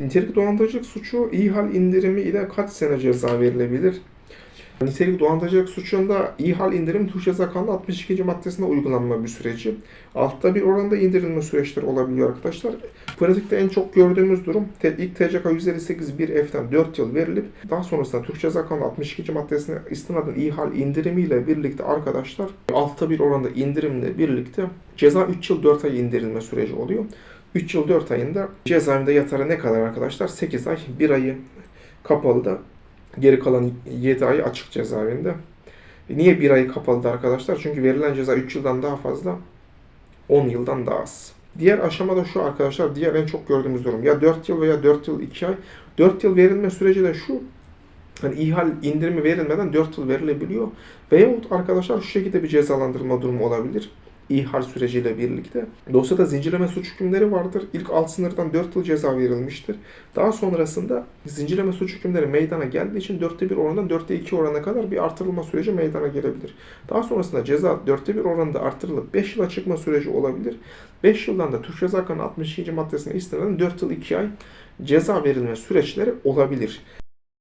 Nitelik dolandırıcılık suçu ihal indirimi ile kaç sene ceza verilebilir? Nitelik dolandırıcılık suçunda ihal indirim Türk Ceza Kanunu 62. maddesinde uygulanma bir süreci. Altta bir oranda indirilme süreçleri olabiliyor arkadaşlar. Pratikte en çok gördüğümüz durum ilk TCK 158 1F'den 4 yıl verilip daha sonrasında Türk Ceza Kanunu 62. maddesine istinaden ihal indirimiyle birlikte arkadaşlar altta bir oranda indirimle birlikte ceza 3 yıl 4 ay indirilme süreci oluyor. 3 yıl 4 ayında cezaevinde yatarı ne kadar arkadaşlar? 8 ay, 1 ayı kapalıda, geri kalan 7 ay açık cezaevinde. E Niye 1 ayı kapalıda arkadaşlar? Çünkü verilen ceza 3 yıldan daha fazla, 10 yıldan daha az. Diğer aşamada şu arkadaşlar, diğer en çok gördüğümüz durum. Ya 4 yıl veya 4 yıl 2 ay. 4 yıl verilme süreci de şu. Hani ihal indirimi verilmeden 4 yıl verilebiliyor. Veyahut arkadaşlar şu şekilde bir cezalandırma durumu olabilir. İhal süreciyle birlikte. Dosyada zincirleme suç hükümleri vardır. İlk alt sınırdan 4 yıl ceza verilmiştir. Daha sonrasında zincirleme suç hükümleri meydana geldiği için 4'te 1 oranından 4'te 2 orana kadar bir artırılma süreci meydana gelebilir. Daha sonrasında ceza 4'te 1 oranında artırılıp 5 yıla çıkma süreci olabilir. 5 yıldan da Türk Ceza Kanunu 62. maddesine istinaden 4 yıl 2 ay ceza verilme süreçleri olabilir.